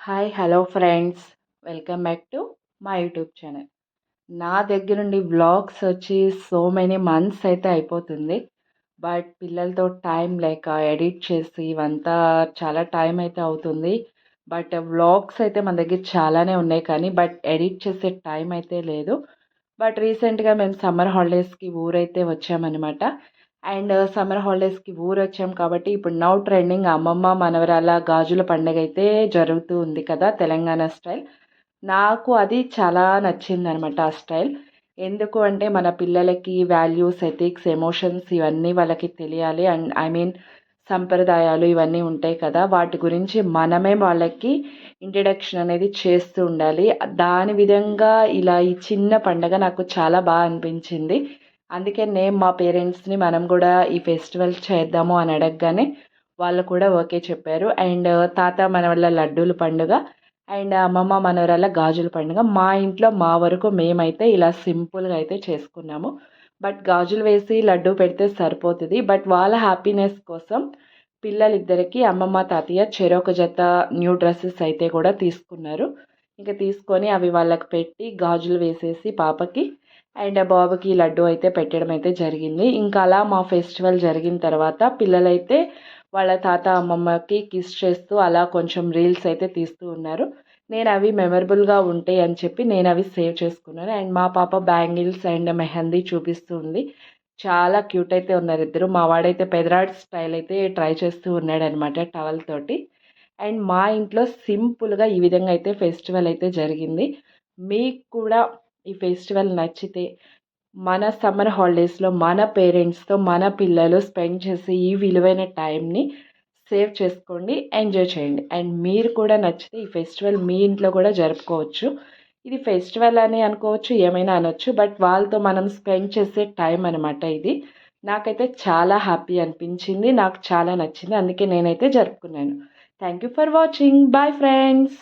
Hi hello friends welcome back to మా YouTube channel నా దగ్గర నుండి వ్లాగ్స్ వచ్చి సో మెనీ మంత్స్ అయితే అయిపోతుంది. బట్ పిల్లలతో టైం లేక ఎడిట్ చేసి ఇవంతా చాలా టైం అయితే అవుతుంది. బట్ వ్లాగ్స్ అయితే మన దగ్గర చాలానే ఉన్నాయి కానీ బట్ ఎడిట్ చేసే టైం అయితే లేదు. బట్ రీసెంట్గా మేము సమ్మర్ హాలిడేస్కి ఊరైతే వచ్చామన్నమాట. అండ్ సమ్మర్ హాలిడేస్కి ఊరు వచ్చాం కాబట్టి ఇప్పుడు నౌ ట్రెండింగ్ అమ్మమ్మ మనవరాల గాజుల పండుగ అయితే జరుగుతూ ఉంది కదా తెలంగాణ స్టైల్. నాకు అది చాలా నచ్చింది అనమాట ఆ స్టైల్. ఎందుకు అంటే మన పిల్లలకి వాల్యూస్ ఎథిక్స్ ఎమోషన్స్ ఇవన్నీ వాళ్ళకి తెలియాలి. అండ్ ఐ మీన్ సంప్రదాయాలు ఇవన్నీ ఉంటాయి కదా. వాటి గురించి మనమే వాళ్ళకి ఇంట్రడక్షన్ అనేది చేస్తూ ఉండాలి. దాని విధంగా ఇలా ఈ చిన్న పండగ నాకు చాలా బాగా అనిపించింది. అందుకే నేను మా పేరెంట్స్ని మనం కూడా ఈ ఫెస్టివల్ చేద్దాము అని అడగగానే వాళ్ళు కూడా ఓకే చెప్పారు. అండ్ తాత మన వల్ల లడ్డూల పండుగ అండ్ అమ్మమ్మ మనవరాల గాజుల పండుగ. మా ఇంట్లో మా వరకు మేమైతే ఇలా సింపుల్గా అయితే చేసుకున్నాము. బట్ గాజులు వేసి లడ్డు పెడితే సరిపోతుంది. బట్ వాళ్ళ హ్యాపీనెస్ కోసం పిల్లలిద్దరికీ అమ్మమ్మ తాతయ్య చెరొక జత న్యూ డ్రెస్సెస్ అయితే కూడా తీసుకున్నారు. ఇంకా తీసుకొని అవి వాళ్ళకి పెట్టి గాజులు వేసేసి పాపకి అండ్ బాబుకి లడ్డు అయితే పెట్టడం అయితే జరిగింది. ఇంకా అలా మా ఫెస్టివల్ జరిగిన తర్వాత పిల్లలైతే వాళ్ళ తాత అమ్మమ్మకి కిస్ చేస్తూ అలా కొంచెం రీల్స్ అయితే తీస్తూ ఉన్నారు. నేను అవి మెమరబుల్గా ఉంటాయి అని చెప్పి నేను అవి సేవ్ చేసుకున్నాను. అండ్ మా పాప బ్యాంగిల్స్ అండ్ మెహందీ చూపిస్తూ ఉంది. చాలా క్యూట్ అయితే ఉన్నారు ఇద్దరు. మా వాడైతే పెదరాడ్ స్టైల్ అయితే ట్రై చేస్తూ ఉన్నాడు అనమాట టవల్ తోటి. అండ్ మా ఇంట్లో సింపుల్గా ఈ విధంగా అయితే ఫెస్టివల్ అయితే జరిగింది. మీకు కూడా ఈ ఫెస్టివల్ నచ్చితే మన సమ్మర్ హాలిడేస్లో మన పేరెంట్స్తో మన పిల్లలు స్పెండ్ చేసే ఈ విలువైన టైంని సేవ్ చేసుకోండి ఎంజాయ్ చేయండి. అండ్ మీరు కూడా నచ్చితే ఈ ఫెస్టివల్ మీ ఇంట్లో కూడా జరుపుకోవచ్చు. ఇది ఫెస్టివల్ అని అనుకోవచ్చు ఏమైనా అనొచ్చు బట్ వాళ్ళతో మనం స్పెండ్ చేసే టైం అనమాట ఇది. నాకైతే చాలా హ్యాపీ అనిపించింది నాకు చాలా నచ్చింది అందుకే నేనైతే జరుపుకున్నాను. Thank you for watching. Bye friends.